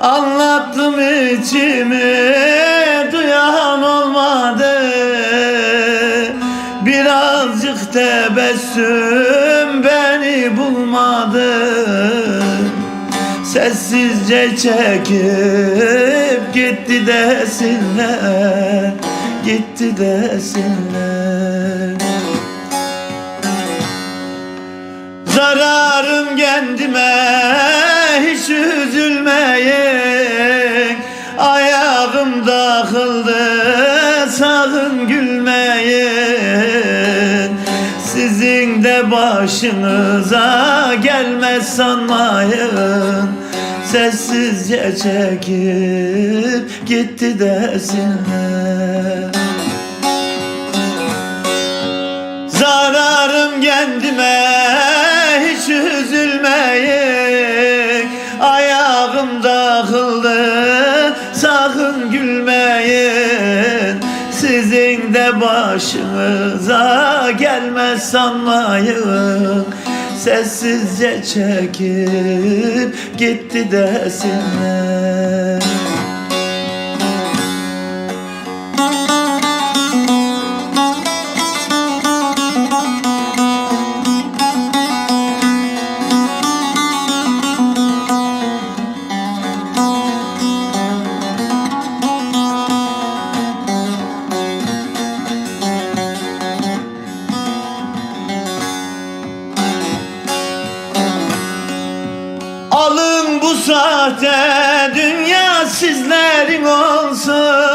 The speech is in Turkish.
Anlattım içimi duyan olmadı. Birazcık tebessüm beni bulmadı. Sessizce çekip gitti desinler Gitti desinler. Zararım kendime hiç üzülmeyin. Ayağım takıldı sakın gülmeyin. Sizin de başınıza gelmez sanmayın. Sessizce çekip gitti desinler Zararım kendime Sizin de başınıza gelmez sanmayın. Sessizce çekip gitti desinler Alın bu sahte dünya sizlerin olsun